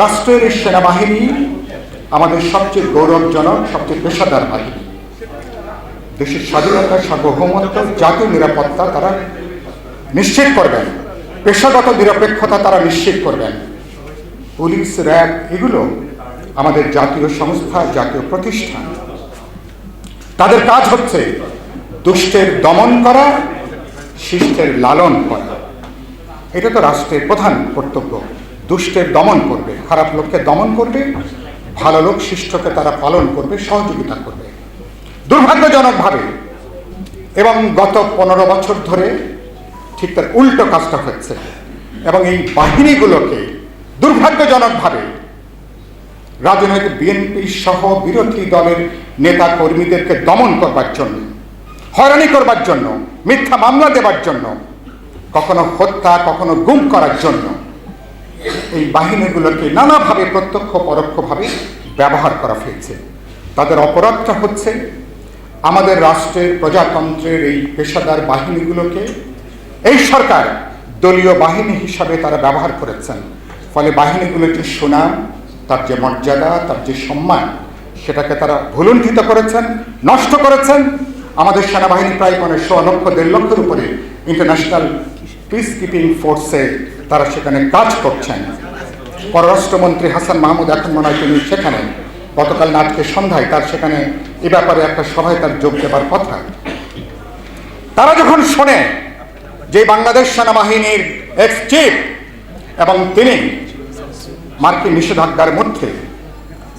রাষ্ট্রের সেনাবাহিনী আমাদের সবচেয়ে গৌরবজনক, সবচেয়ে পেশাদার বাহিনী। দেশের স্বাধীনতা, সার্বভৌমত্ব, জাতীয় নিরাপত্তা তারা নিশ্চিত করবেন। পেশাগত নিরপেক্ষতা তারা নিশ্চিত করবেন। পুলিশ, র্যাব, এগুলো আমাদের জাতীয় সংস্থা, জাতীয় প্রতিষ্ঠান। তাদের কাজ হচ্ছে দুষ্টের দমন করা, শিষ্টের লালন করা। এটা তো রাষ্ট্রের প্রধান কর্তব্য। দুষ্টের দমন করবে, খারাপ লোককে দমন করবে, ভালো লোক শিষ্টকে তারা পালন করবে, সহযোগিতা করবে। দুর্ভাগ্যজনকভাবে এবং গত পনেরো বছর ধরে ঠিক তার উল্টো কাজটা হচ্ছে এবং এই বাহিনীগুলোকে দুর্ভাগ্যজনকভাবে রাজনৈতিক বিএনপি সহ বিরোধী দলের নেতা কর্মীদেরকে দমন করবার জন্য, হয়রানি করবার জন্য, মিথ্যা মামলা দেবার জন্য, কখনো হত্যা, কখনো গুম করার জন্য এই বাহিনীগুলোকে নানাভাবে প্রত্যক্ষ পরোক্ষভাবে ব্যবহার করা হয়েছে। তাদের অপরাধটা হচ্ছে, আমাদের রাষ্ট্রের, প্রজাতন্ত্রের এই পেশাদার বাহিনীগুলোকে এই সরকার দলীয় বাহিনী হিসাবে তারা ব্যবহার করেছেন। ফলে বাহিনীগুলোর যে সুনাম, তার যে মর্যাদা, তার যে সম্মান, সেটাকে তারা ভুলুণ্ঠিত করেছেন, নষ্ট করেছেন। আমাদের সেনাবাহিনী প্রায় মানে শ লক্ষ, দেড় লক্ষের উপরে ইন্টারন্যাশনাল পিস কিপিং ফোর্সে তারা সেখানে কাজ করছেন। পররাষ্ট্রমন্ত্রী হাসান মাহমুদ এখন মনে হয় তিনি সেখানে। গতকাল নাটকের সন্ধ্যায় তার সেখানে এ ব্যাপারে একটা সভায় তার যোগ দেবার কথা। তারা যখন শোনে যে বাংলাদেশ সেনাবাহিনীর এক্স চিফ এবং তিনি মার্কিন নিষেধাজ্ঞার মধ্যে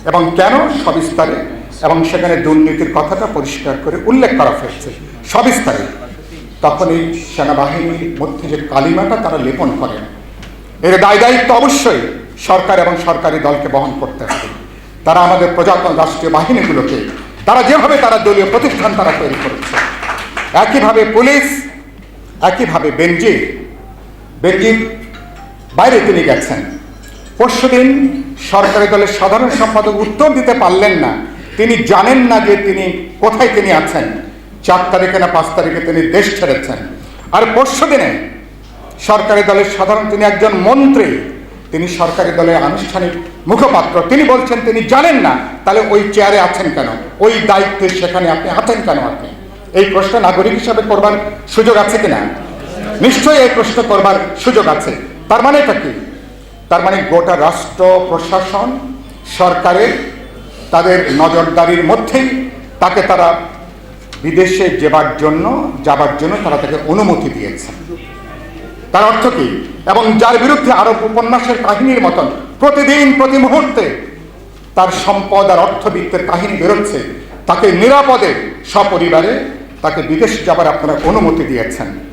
এবং কেন সবিস্তারে এবং সেখানে দুর্নীতির কথাটা পরিষ্কার করে উল্লেখ করা হয়েছে, সবিস্তারে। তখন এই সেনাবাহিনীর মধ্যে যে কালিমাটা তারা লেপন করেন এর দায় দায়িত্ব অবশ্যই সরকার এবং সরকারি দলকে বহন করতে হবে। তারা আমাদের প্রজাতন্ত্র রাষ্ট্রীয় বাহিনীগুলোকে, তারা যেভাবে তারা দলীয় প্রতিষ্ঠান তারা তৈরি করেছে, একইভাবে পুলিশ, একইভাবে বেনজির বেনজির বাইরে তিনি গেছেন। পরশুদিন সরকারি দলের সাধারণ সম্পাদক উত্তর দিতে পারলেন না। তিনি জানেন না যে তিনি কোথায় তিনি আছেন। চার তারিখে না পাঁচ তারিখে তিনি দেশ ছেড়েছেন। আর পরশু দিনে সরকারি দলের সাধারণ তিনি একজন মন্ত্রী। তিনি সরকারি দলের আনুষ্ঠানিক মুখপাত্র। তিনি বলছেন, তিনি জানেন না, তাহলে ওই চেয়ারে আছেন কেন? ওই দায়িত্বে সেখানে আপনি আছেন কেন আপনি? এই প্রশ্ন নাগরিক হিসাবে করবার সুযোগ আছে কিনা? নিশ্চয়ই এই প্রশ্ন করবার সুযোগ আছে। তার মানে এটা কি? তার মানে গোটা রাষ্ট্র, প্রশাসন, সরকারের তাদের নজরদারির মধ্যেই তাকে তারা বিদেশে যাবার জন্য যাবার জন্য তারা তাকে অনুমতি দিয়েছেন তার অর্থ কি? এবং যার বিরুদ্ধে আরব উপন্যাসের কাহিনীর মতন প্রতিদিন, প্রতি মুহূর্তে তার সম্পদ আর অর্থবিত্তের কাহিনী বেরোচ্ছে, তাকে নিরাপদে সপরিবারে, তাকে বিদেশ যাবার আপনারা অনুমতি দিয়েছেন।